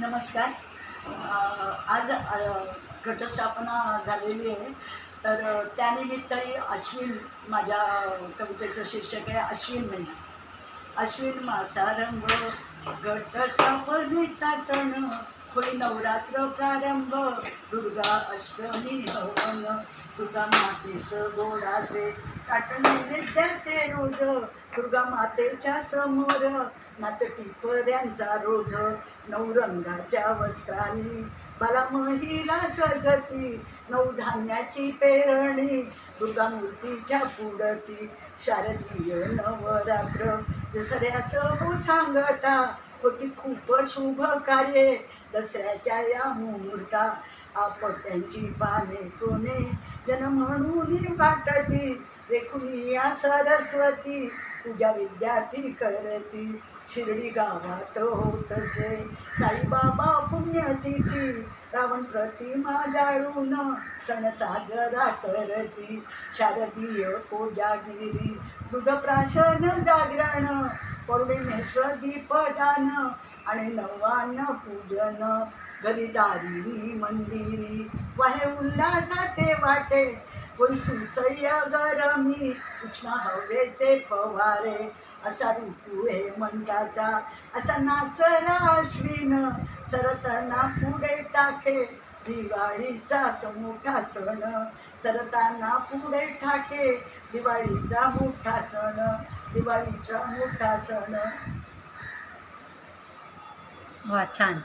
नमस्कार. आज घटस्थापना झालेली आहे. तर त्यानिमित्तही अश्विन माझ्या कवितेचं शीर्षक आहे अश्विन महिना अश्विन मासारंभ घटस्थापनेचा सण होई नवरात्र प्रारंभ दुर्गा अष्टमी हो. दुर्गा मातेस गोडाचे ताट नैवेद्याचे रोज. दुर्गा मातेच्या समोर नाचटी पर्यांचा रोज. नऊ रंगाच्या वस्त्रांनी बाला महिला सजती. नऊ धान्याची पेरणी दुर्गा मूर्तीच्या पुढती. शारदीय नवरात्र दसऱ्या हो सांगता. होती खूप शुभ कार्ये दसऱ्याच्या या मुहूर्ता. आपट्यांची पाने सोने जन म्हणून वाटती. रेखुनी या सरस्वती तुझ्या विद्यार्थी करती. शिर्डी गावात होतसे साईबाबा पुण्यतिथी. रावण प्रतिमा जाळून सण साजरा करती. शारदीय कोजागिरी दूध प्राशन जागरण पौर्णिमेस दीपदान आणि नवान पूजन घरी दारिणी मंदिरी. वाहे उल्हासाचे वाटे होई सुसह्य गरमी. उष्ण हवेचे फवारे असा ऋतू हे मंदाचा. असा नाचरा अश्विन सरताना पुढे टाके. दिवाळीचा मोठा सण सरताना पुढे टाके. दिवाळीचा मोठा सण दिवाळीचा मोठा सण. वा छान.